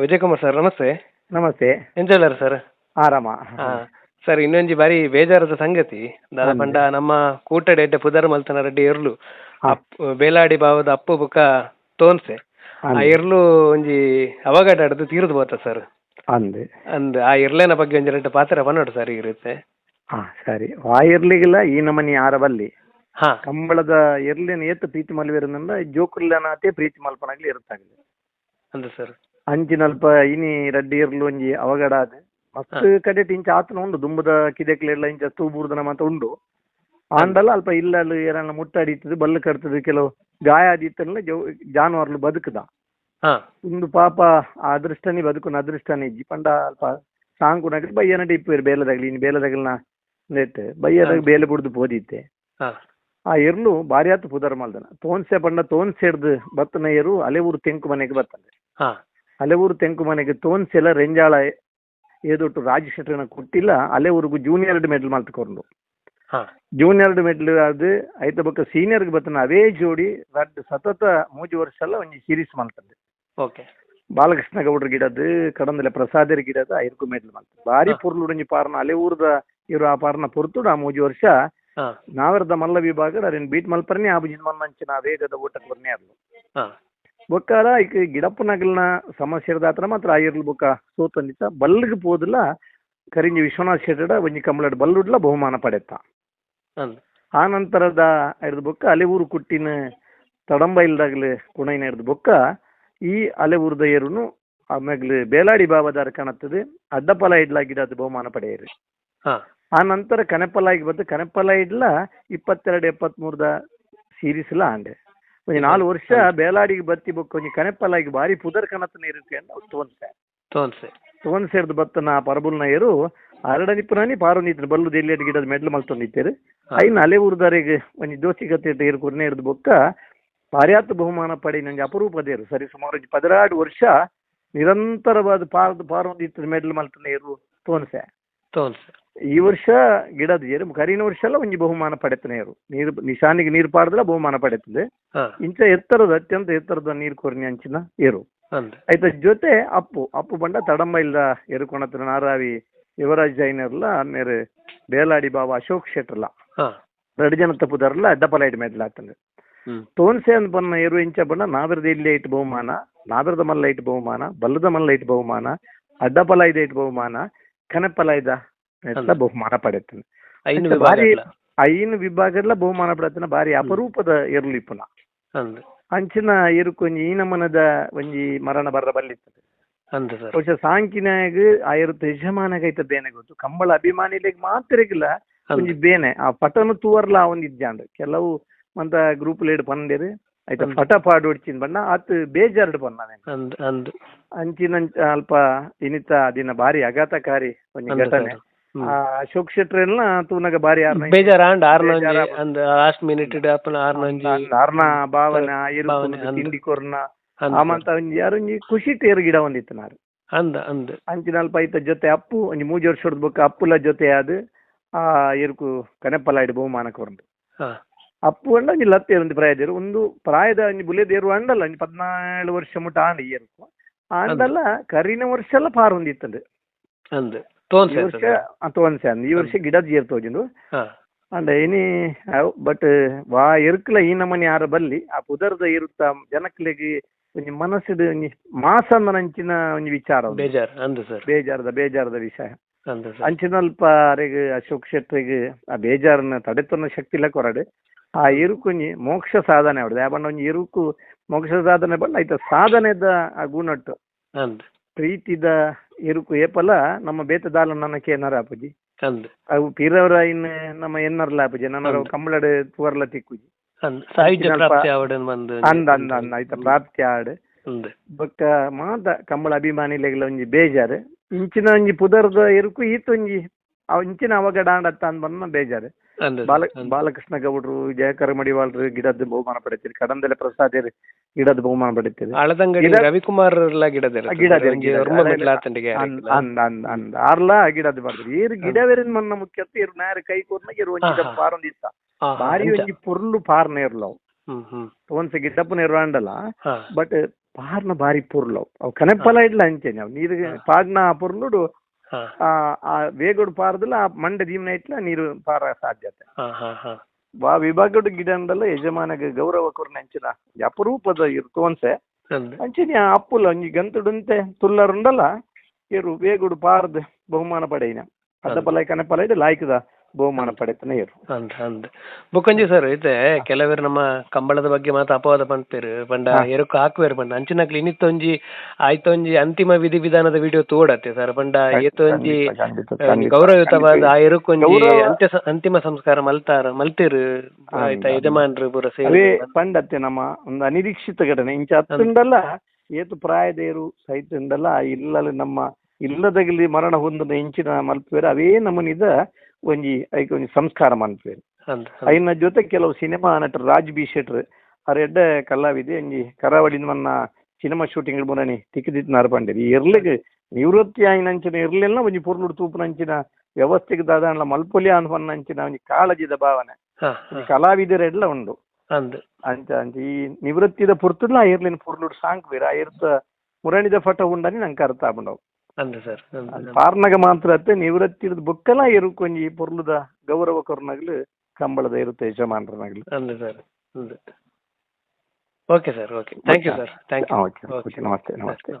Vijay Kumar sir ನಮಸ್ತೆ. ನಮಸ್ತೆ. ಎಂಚಲ್ಲರ್ sir? ಆರಾಮ. ಸರ್ ಇನ್ನೊಂಜಿ ಬಾರಿ ಬೇಜಾರದ ಸಂಗತಿ. ದಾದ ಪಂಡ ನಮ್ಮ ಕೂಟಡೆ ಎಡ್ಡೆ ಪುದರ್ ಮಲ್ತನ ರೆಡ್ಡಿ ಇರ್ಲು. ಹಾ. ಬೇಲಾಡಿ ಭಾವದ ಅಪ್ಪು ಬುಕ್ಕ ತೋನ್ಸೆ. ಆ ಇರ್ಲು ಎರ್ಲು ಒಂಜಿ ಅವಘಡ ಆಡ್ದು ತೀರ್ದು ಬೋತ ಸರ್. ಅಂದೆ. ಅಂದ್ ಆ ಇರ್ಲೇನ ಬಗ್ಗೆ ಒಂಜಿ ಎರಡು ಪಾತ್ರ ಪನ್ನೋಡು ಸರ್ ಇರುತ್ತೆ ಹಾ ಸರಿ. ಆ ಇರ್ಲಿಗಿಲ್ಲ ಈ ನಮನಿ ಆರ ಬಲ್ಲಿ. ಹಾ. ಕಂಬಳದ ಇರ್ಲಿನ ಏತ್ ಪ್ರೀತಿ ಮಲ್ವಿರನಂದ ಜೋಕುಲ್ಯನಾತೆ ಪ್ರೀತಿ ಮಲ್ಪನಾಗ್ಲಿ ಇರುತ್ತಾಗಲಿ. ಅಂದ್ ಸರ್. ಅಂಚಿನಲ್ಪ ಇನಿ ರಡ್ಡಿ ಇರ್ಲು ಒಂಜಿ ಅವಘಡ ಆದ್. ಮಸ್ತ್ ಕಡೆಟ್ ಇಂಚ ಆತನ ಉಂಡು ದುಂಬದ ಕಿದೆಕ್ಲೆಲ್ಲ ಇಂಚ ತೂಬೂರ್ದನ ಮಾತ ಉಂಡು. ಆಂಡಲ ಅಲ್ಪ ಇಲ್ಲಲು ಏರನ್ನ ಮುಟ್ಟಾಡಿತ್ತದು ಬಲ್ಲ ಕಡ್ತದೆ ಕೆಲವು ಗಾಯ ಆದಿತ್ತಲ್ಲ ಜಾನುವಾರ್ಲು ಬದುಕದ. ಇಂದು ಪಾಪ ಆ ಅದೃಷ್ಟನಿ ಬದುಕುನ ಅದೃಷ್ಟನೇ ಇಜ್ಜಿ. ಪಂಡ ಅಲ್ಪ ಸಾಂಕು ಕೂಡ ಬಯ್ಯನಟ ಇಪ್ಪೇರು ಬೇಲದಾಗ್ಲಿ ಇನ್ನು ಬೇಲದಾಗಲ್ನ ನೆಟ್ ಬಯ್ಯದಾಗ ಬೇಲೆ ಬುಡ್ದು ಪೋದಿತ್ತೆ. ಆ ಎರ್ಲು ಬಾರಿ ಆತು ಪುದರ್ ಮಾಲ್ದನ ತೋನ್ಸೆ ಪಂಡ ತೋನ್ಸೆ ಹಿಡ್ದು ಬತ್ತನ ಅಲೆ ಉರು ತೆಂಕು ಮನೆಗೆ ಬರ್ತದೆ ಹಾ ಅಲೆಊರು ತೆಂಕು ಮನೆಗೆ ತೋನ್ಸೆಲ್ಲ ರೆಂಜಾಳ ಏದೊಟ್ಟು ರಾಜಶೆಟ್ಟರನ ಕೊಟ್ಟಿಲ್ಲ ಅಲೆಊರಿಗೂ ಜೂನಿಯರ್ ಮೆಡಲ್ ಮಲ್ತ್ಕೊಂಡು ಹಾ. ಜೂನಿಯರ್ ಮೆಡಲ್ ಅದು ಐತ ಬೊಕ್ಕ ಸೀನಿಯರ್ ಬತ್ತನ ಅವೇ ಜೋಡಿ ರಡ್ ಸತತ ಮೂಜಿ ವರ್ಷ ಎಲ್ಲ ಒಂಜಿ ಸೀರೀಸ್ ಮಾಡ್ತದೆ ಓಕೆ. ಬಾಲಕೃಷ್ಣ ಗೌಡ್ರ ಗಿಡದ ಕಡಂದಲೆ ಪ್ರಸಾದರ ಗಿಡದ ಐರ್ಕು ಮೆಡಲ್ ಮಾಡ್ತಾರೆ ಬಾರಿ ಹಾ. ಪುರ್ಲು ಉಡಂಜಿ ಪಾರ್ನ ಅಲೆ ಊರ್ದ ಇರೋ ಆ ಪಾರ್ನ ಪೊರ್ತುಡು ಆ ಮೂಜಿ ವರ್ಷ. ನಾವಿರದ ಮಲ್ಲ ವಿಭಾಗ ಅರೇನ್ ಬೀಟ್ ಮಲ್ಪರ್ನೆ ಆ ಬುಜಿನ ಮನ್ನಂಚಿನ ವೇಗದ ಊಟಕ್ಕೆ ಬರ್ನೇ ಅದ್ಲು ಹಾ. ಬೊಕ್ಕಾರ ಈಗ ಗಿಡಪ್ಪನಗಲ್ನ ಸಮಸ್ಯೆ ಆತನ ಮಾತ್ರ ಆ ಇರ್ಲು ಬೊಕ್ಕ ಸೋತಂದಿತ್ತ ಬಲ್ಲಗ್ ಪೋದಿಲ್ಲ ಕರಿಂಜಿ ವಿಶ್ವನಾಥ್ ಶೆಟ್ಟಡ ಒಂಜಿ ಕಂಬಳಡ್ ಬಲ್ಲುಡ್ಲ ಬಹುಮಾನ ಪಡೆತ್ತ. ಅಂದ್ ಆ ನಂತರದ ಹಿಡ್ದು ಬೊಕ್ಕ ಅಲೆ ಊರು ಕುಟ್ಟಿನ ತಡಂಬ ಇಲ್ದಾಗ್ಲೆ ಕುಣೈನ ಹಿಡ್ದು ಬೊಕ್ಕ ಈ ಅಲೆ ಆಮೇಲೆ ಏರುನು ಬೇಲಾಡಿ ಬಾಬದಾರ ಕಾಣತ್ತದೆ ಅಡ್ಡಪಲ ಅದು ಬಹುಮಾನ ಪಡೆಯಿರಿ. ಆ ನಂತರ ಕನೆಪಲಾಗಿ ಬಂದು ಕನೆಪಲ ಇಡ್ಲ ಇಪ್ಪತ್ತೆರಡು ಎಪ್ಪತ್ಮೂರದ ಸೀರೀಸ್ಲ ಆಂಡೆ. ಒಂಜಿ ನಾಲ್ಕು ವರ್ಷ ಬೇಲಾಡಿಗೆ ಬತ್ತಿ ಬೊಕ್ಕ ಒಂಜಿ ಕನೆಪಲಾಗಿ ಬಾರಿ ಪುದರ್ ಕನತನ ಇರುತ್ತೆ ಅಂತ ತೋನ್ಸೆ. ತೋನ್ಸೆ. ತೋನ್ಸೆ ಹಿಡ್ದು ಬತ್ತನ ಪರಬುಲ್ನ ಏರು ಅರಡನಿಪ್ಪುನಾನಿ ಪಾರು ನೀತಿನ ಬಲ್ಲು ದೆಲ್ಲೆಡ್ ಗಿಡದ ಮೆಡ್ಲ್ ಮಲ್ತೊಂದಿತ್ತೇರು ಐನ ಅಲೆ ಊರ್ದಾರಿಗೆ ಒಂಜಿ ದೋಸಿ ಗತಿ ಏರು ಕುರ್ನೆ ಹಿಡ್ದು ಬೊಕ್ಕ ಪಾರ್ಯಾತ್ ಬಹುಮಾನ ಪಡಿ ನಂಗೆ ಅಪರೂಪದೇರು ಸರಿ ಸುಮಾರು ಒಂಜಿ ಪದಿನಾಡು ವರ್ಷ ನಿರಂತರವಾದ ಪಾರ್ದು ಪಾರೊಂದಿತ್ತು ಮೆಡ್ಲ್ ಮಲ್ತನ ಏರು ತೋನ್ಸೆ. ತೋನ್ಸೆ. ಈ ವರ್ಷ ಗಿಡದ ಏರು ಕರಿನ ವರ್ಷ ಎಲ್ಲ ಒಂಜಿ ಬಹುಮಾನ ಪಡೆತನೆ ಇರು. ನೀರು ನಿಶಾನಿಗೆ ನೀರು ಪಾಡ್ದಲ ಬಹುಮಾನ ಪಡೆತದೆ. ಇಂಚ ಎತ್ತರದ ಅತ್ಯಂತ ಎತ್ತರದ ನೀರು ಕೊರ್ನಿ ಅಂಚಿನ ಏರು ಆಯ್ತ ಜೊತೆ ಅಪ್ಪು ಅಪ್ಪು ಬಂಡ ತಡಂಬ ಇಲ್ಲ ಎರುಕೊಣತ್ರ ನಾರಾವಿ ಯುವರಾಜ್ ಜೈನರ್ಲ ಆಮೇಲೆ ಬೇಲಾಡಿ ಬಾಬಾ ಅಶೋಕ್ ಶೆಟ್ರಲ್ಲ ಹಾ. ಎರಡು ಜನ ತಪ್ಪುದಾರಲ್ಲ ಡಬಲ್ ಐಟ್ ಮೆಡ್ಲ್ ಆಗ್ತದೆ ಹ್ಮ್. ತೋನ್ಸೆ ಅಂತ ಬನ್ನ ಏರು ಇಂಚ ಬಂಡ ನಾವಿರದ ಇಲ್ಲಿ ಐಟ್ ಬಹುಮಾನ ನಾವಿರದ ಮಲ್ಲ ಬಹುಮಾನ ಬಲ್ಲದ ಮಲ್ಲ ಐಟ್ ಬಹುಮಾನ ಅಡ್ಡಪಲ ಐದು ಐಟ್ ಬಹುಮಾನ ಕನಪಲ ಐದ ಎಲ್ಲ ಬಹುಮಾನ ಪಡೆತನ ಐನು ಬಾರಿ ವಿಭಾಗ ಐನು ವಿಭಾಗಡ್ಲ ಬಹುಮಾನ ಪಡೆತನ ಬಾರಿ ಅಪರೂಪದ ಇರ್ಲಿ ಪುನಃ. ಅಂಚಿನ ಇರುಕೊಂಜಿ ಈ ನಮನದ ಒಂಜಿ ಮರಣ ಬರ್ರ ಸರ್. ಬಹುಶಃ ಸಾಂಕಿನಾಗ ಇರುತ್ತೆ ಯಜಮಾನಾಗ ಬೇನೆ ಗೊತ್ತು. ಕಂಬಳ ಅಭಿಮಾನಿಲಿಗೆ ಮಾತ್ರ ಇಲ್ಲ ಒಂಜಿ ಬೇನೆ. ಆ ಪಟನು ತೂವರ್ಲ ಇಜ್ಜಾಂಡ್ ಕೆಲವು ಮಂತ ಗ್ರೂಪ್ ಲೇಡ್ ಪಂದೇರು ಆಯ್ತು. ಪಟ ಪಾಡು ಹೊಡ್ಚಿನ್ ಬಣ್ಣ ಆತ ಬೇಜಾರ್ಡ್ ಬಣ್ಣ ಅಂಚಿನ ಅಲ್ಪ ಇನಿತ ದಿನ ಬಾರಿ ಆಘಾತಕಾರಿ ಒಂದು ಘಟನೆ. ಅಶೋಕ್ ಶೆಟ್ರೆಲ್ಲ ತೂನಗ ಬಾರಿ ಆರ್ನ ಬೇಜಾರ ಅಂಡ್ ಅಂದ ಲಾಸ್ಟ್ ಮಿನಿಟ್ ಅಪ್ಪನ ಆರ್ನೊಂಜಿ ಆರ್ನ ಭಾವನ ಇರು ಭಾವನೆ, ತಿಂಡಿ ಕೊರ್ನ ಆಮಂತ ಒಂಜಿ ಯಾರೊಂಜಿ ಖುಷಿ ತೇರು ಗಿಡ ಒಂದಿತ್ತು ನಾರು ಅಂದ ಅಂದ್. ಅಂಚಿನ ಅಲ್ಪ ಐತ ಜೊತೆ ಅಪ್ಪು ಒಂಜಿ ಮೂಜಿ ವರ್ಷದ ಬುಕ್ ಅಪ್ಪುಲ ಜೊತೆ ಆದ್ ಆ ಇರುಕು ಕನೆಪ್ಪಲಾಯ್ಡ್ ಬಹುಮಾನ ಕೊರ್ಂಡು ಹಾ. ಅಪ್ಪು ಅಂಡ ಒಂಜಿ ಲತ್ತೆ ಒಂದು ಪ್ರಾಯದ ಒಂದು ಪ್ರಾಯದ ಒಂಜಿ ಬುಲೆದೇರು ಅಂಡಲ್ಲ ಒಂಜಿ ಪದ್ನಾಳು ವರ್ಷ ಮುಟ್ಟ ಆಂಡ ಇಯರ್ಕು ಆಂಡಲ್ಲ ಕರಿನ ವರ್ಷ ಎಲ್ಲ ಪಾರ್ ಹೊಂದಿತ್ತಂದು ಅಂದ್. ಈ ವರ್ಷ ತೋನ್ಸೆ ಅಂದ್. ಈ ವರ್ಷ ಗಿಡದ ಏರ್ ತೋಜಿಂದು ಅಂಡ ಏನಿ ಬಟ್ ವಾ ಎರ್ಕಲ ಈ ನಮನಿ ಯಾರ ಬಲ್ಲಿ ಆ ಪುದರ್ದ ಇರುತ್ತ ಜನಕ್ಲೆಗೆ ಒಂಜಿ ಮನಸ್ಸಿದ ಒಂಜಿ ಮಾಸಂದ ನಂಚಿನ ಒಂಜಿ ವಿಚಾರ. ಬೇಜಾರ್ ಅಂದ್ ಸರ್. ಬೇಜಾರದ ಬೇಜಾರದ ವಿಷಯ. ಅಂಚಿನಲ್ಪ ಅರೆಗೆ ಅಶೋಕ್ ಶೆಟ್ರಿಗೆ ಆ ಬೇಜಾರನ್ನ ತಡೆತೊನ್ನ ಶಕ್ತಿ ಇಲ್ಲ ಕೊರಡು. ಆ ಇರುಕುಂಜಿ ಮೋಕ್ಷ ಸಾಧನೆ ಆ ಬಣ್ಣ ಒಂಜಿ ಇರುಕು ಮೋಕ್ಷ ಸಾಧನೆ ಬಣ್ಣ ಐತ ಸಾಧನೆದ ಆ ಗುಣಟ್ಟು. ಪ್ರೀತಿದ ಇರುಕು ಏಪಲ ನಮ್ಮ ಬೇತದಾಲ ನನಕ್ಕೆ ಏನಾರ ಆಪುಜಿ ಅಪುಜಿ ಅವು ಪಿರವರ ಇನ್ ನಮ್ಮ ಎನ್ನರ್ಲ ಆಪುಜಿ ನನ್ನ ಕಂಬಳಡ ತೂವರ್ಲ ತಿಕ್ಕುಜಿ. ಅಂದ್ ಅಂದ ಅಂದ ಐತ ಪ್ರಾಪ್ತಿ ಆಡ್. ಬೊಕ್ಕ ಮಾತ ಕಂಬಳ ಅಭಿಮಾನಿಲೆಗ್ಲ ಒಂಜಿ ಬೇಜಾರ್. ಇಂಚಿನ ಒಂಜಿ ಪುದರ್ದ ಇರುಕು ಈತ ಒಂಜಿ ಅವ್ ಇಂಚಿನ ಅವಘಡ ಅಂದ್ ಬನ್ನ ಬೇಜಾರು. ಬಾಲ ಬಾಲಕೃಷ್ಣ ಗೌಡ್ರು ಜಯ ಮಡಿವಾಳ್ರು ಗಿಡದ ಬಹುಮಾನ ಪಡಿತೀರಿ. ಕಡಂದಲೆ ಪ್ರಸಾದ್ ಗಿಡದ ಬಹುಮಾನ ಪಡಿತೀರಿ. ಅಳದಂಗಡಿ ಗಿಡ- ರವಿಕುಮಾರ್ ಗಿಡದ ಅಂದ್ ಅಂದ್ ಅಂದ್ ಆರ್ಲ ಗಿಡದ ಬರ್ದ್ರಿ ಈರ್ ಗಿಡವೆರಿನ್ ಮನ್ನ ಮುಖ್ಯತ್ ಇರ್ ನೇರ ಕೈ ಕೋರ್ನ ಇರ್ ಒಂಜಿ. ಪಾರೊಂದಿತ್ತ ಬಾರಿ ಒಂಜಿ ಪೊರ್ಲು ಪಾರ್ನ ಇರ್ಲವು. ಒಂದ್ಸ ಗಿಡಪ್ಪ ನಿರ್ವಾಂಡಲ್ಲ ಬಟ್ ಪಾರ್ನ ಬಾರಿ ಪುರ್ಲವ್. ಅವು ಕನೆಪ್ಪಲ ಇಡ್ಲ ಅಂಚೆ ಅವು ನೀರು ಪಾಡ್ನ ಪುರ್ನುಡು ಹಾ ಆ ಆ ವೇಗೋಡು ಪಾರದಲ್ಲ ಆ ಮಂಡ ಜೀವನ ಇಟ್ಲ ನೀರು ಪಾರ ಸಾಧ್ಯತೆ. ವಿಭಾಗದ ಗಿಡ ಅಂದಲ್ಲ ಯಜಮಾನಗೆ ಗೌರವ ಕೊರ್ನ ಅಂಚಿನ ಅಪರೂಪದ ಇರ್ತೋನ್ಸೆ ಅಂಚಿನ ಅಪ್ಪುಲ ಒಂಜಿ ಗಂತುಡುಂತೆ ತುಲ್ಲರುಂಡಲ್ಲ ಇರು ವೇಗುಡು ಪಾರ್ದ್ ಬಹುಮಾನ ಪಡೆಯಿನ. ಅದ ಪಲಾಯ್ ಕನೆ ಪಲಾಯ್ದ ಲಾಯ್ಕದ ಬಹುಮಾನ ಪಡೆತನ ಇರು. ಅಂದ್ ಅಂದ್ ಬೊಕೊಂಜಿ ಸರ್ ಇದೆ ಕೆಲವರು ನಮ್ಮ ಕಂಬಳದ ಬಗ್ಗೆ ಮಾತ ಅಪವಾದ ಪಂಡ್ಪೇರು ಪಂಡ ಎರಕು ಹಾಕುವೇರು ಪಂಡ. ಅಂಚಿನಕ್ಲಿ ಇನ್ನಿತ್ತೊಂಜಿ ಆಯ್ತೊಂಜಿ ಅಂತಿಮ ವಿಧಿ ವಿಧಾನದ ವಿಡಿಯೋ ತೋಡತ್ತೆ ಸರ್. ಪಂಡ ಏತೊಂಜಿ ಗೌರವಯುತವಾದ ಆ ಎರಕೊಂಜಿ ಅಂತ್ಯ ಅಂತಿಮ ಸಂಸ್ಕಾರ ಮಲ್ತಾರ ಮಲ್ತಿರು. ಆಯ್ತಾ ಯಜಮಾನ್ರು ಪುರ ಸೇರಿ ಪಂಡತ್ತೆ ನಮ್ಮ ಒಂದು ಅನಿರೀಕ್ಷಿತ ಘಟನೆ. ಇಂಚ ಹತ್ತುಂಡಲ್ಲ ಏತು ಪ್ರಾಯದೇರು ಸಹಿತ ಉಂಡಲ್ಲ ಇಲ್ಲಲ್ಲಿ ನಮ್ಮ ಇಲ್ಲದಗಲಿ ಮರಣ ಹೊಂದದ ಇಂಚಿನ ಮಲ್ಪೇರು ಅವೇ ನಮನಿದ ಒಂಜಿ ಐಕ್ ಒಂಜಿ ಸಂಸ್ಕಾರ ಮನ್ಪೇರು ಐನ ಜೊತೆ ಕೆಲವು ಸಿನಿಮಾ ನಟರು ರಾಜ್ ಬಿ ಶೆಟ್ರ್ ಅರೆಡ್ಡ ಕಲಾವಿದೆ ಒಂಜಿ ಕರಾವಳಿ ಮನ್ನ ಸಿನಿಮಾ ಶೂಟಿಂಗ್ ಬುನನಿ ತಿಕ್ಕಿದಿತ್ತು ಈ ಇರ್ಲಿಗೆ ನಿವೃತ್ತಿ ಆಯ್ನಂಚಿನ ಇರ್ಲಿಲ್ಲ ಒಂಜಿ ಪುರ್ಲುಡು ತೂಪುನಂಚಿನ ವ್ಯವಸ್ಥೆಗೆ ದಾದಾಂಡ್ಲ ಮಲ್ಪೊಲಿ ಅನ್ಪನ್ನಂಚಿನ ಒಂಜಿ ಕಾಳಜಿದ ಭಾವನೆ. ಕಲಾವಿದರ ಒಂಜಿ ಕಲಾವಿದರೆಡ್ಲ ಉಂಡು ಅಂತ ಅಂಚ ಅಂಚ ಈ ನಿವೃತ್ತಿದ ಪುರ್ತುಡ್ಲ ಆ ಇರ್ಲಿನ ಪುರ್ಲುಡು ಸಾಂಗ್ ಬೇರೆ ಆ ಇರ್ತ ಮುರಣಿದ ಫಟ ಉಂಡನಿ ನಂಗೆ ಅರ್ಥ ಆಪುಂಡವು ಅಂದ್ ಸರ್ ಪಾರ್ನಗ ಮಾತ್ರ ಅತ್ತೆ ನಿವೃತ್ತಿದ ಬುಕ್ಕಲ ಇರು ಪೊರ್ಲುದ ಗೌರವ ಕೊರ್ನಗ್ಲು ಕಂಬಳದ ಇರುತ್ತೆ ಯಜಮಾನ್ರನಗ್ಲು ಅಂದ್ sir okay sir okay thank you sir thank you okay okay ನಮಸ್ತೆ ನಮಸ್ತೆ.